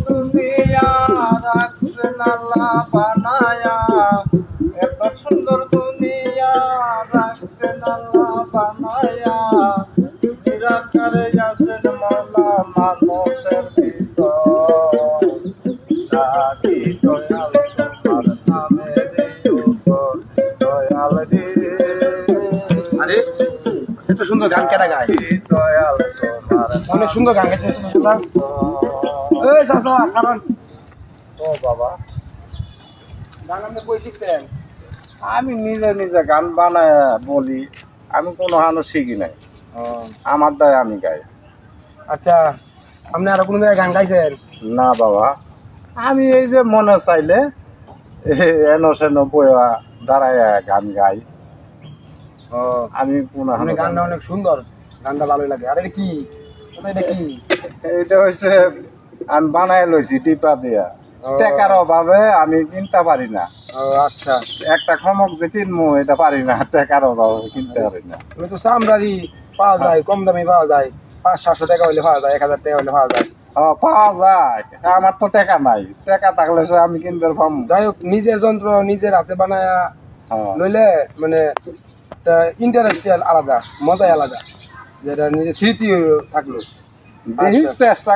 দুনিয়া রাখছেন আল্লাহ বানায়া এত সুন্দর দুনিয়া রাখছেন আল্লাহ বানায়া। নিরাকারে আছেন মৌলা মানুষের ভিতর সুন্দর গান কেটা গায়? অনেক সুন্দর গান ও বাবা। আপনি কই শিখতেন আমি নিজে নিজে গান বানায় বলি আমি কোনো হানো শিখি নাই। আমার দায় আমি গাই। আচ্ছা আপনি আরও কোনো জায়গায় গান গাইছেন? না বাবা। আমি এই যে মনে চাইলে এনো সেনো বইয়া দাঁড়ায় গান গাই। আমি কোনো আপনি হানো গানটা অনেক সুন্দর গানটা ভালোই লাগে। আর এটা কি? এটা কি? এইটা হচ্ছে আমি বানায় লইছি টিপা দিয়া। টাকার অভাবে আমি কিনতে পারি না। আচ্ছা। একটা খমক যে কিনবো এটা পারি না টাকার অভাবে কিনতে পারি না। তুমি তো চামড়ারি পাওয়া যায় কম দামে পাওয়া যায়। পাঁচ সাতশো টাকা হইলে পাওয়া যায় এক হাজার টাকা হইলে পাওয়া যায়। পাওয়া যায়। আমার তো টাকা নাই। টাকা থাকলে আমি কিনতে পারব। যাই হোক নিজের যন্ত্র নিজের হাতে বানায়া হ্যাঁ। লইলে মানে ইন্টারেস্ট আলাদা মজাই আলাদা যেটা নিজের স্মৃতি থাকল আচ্ছা। চেষ্টা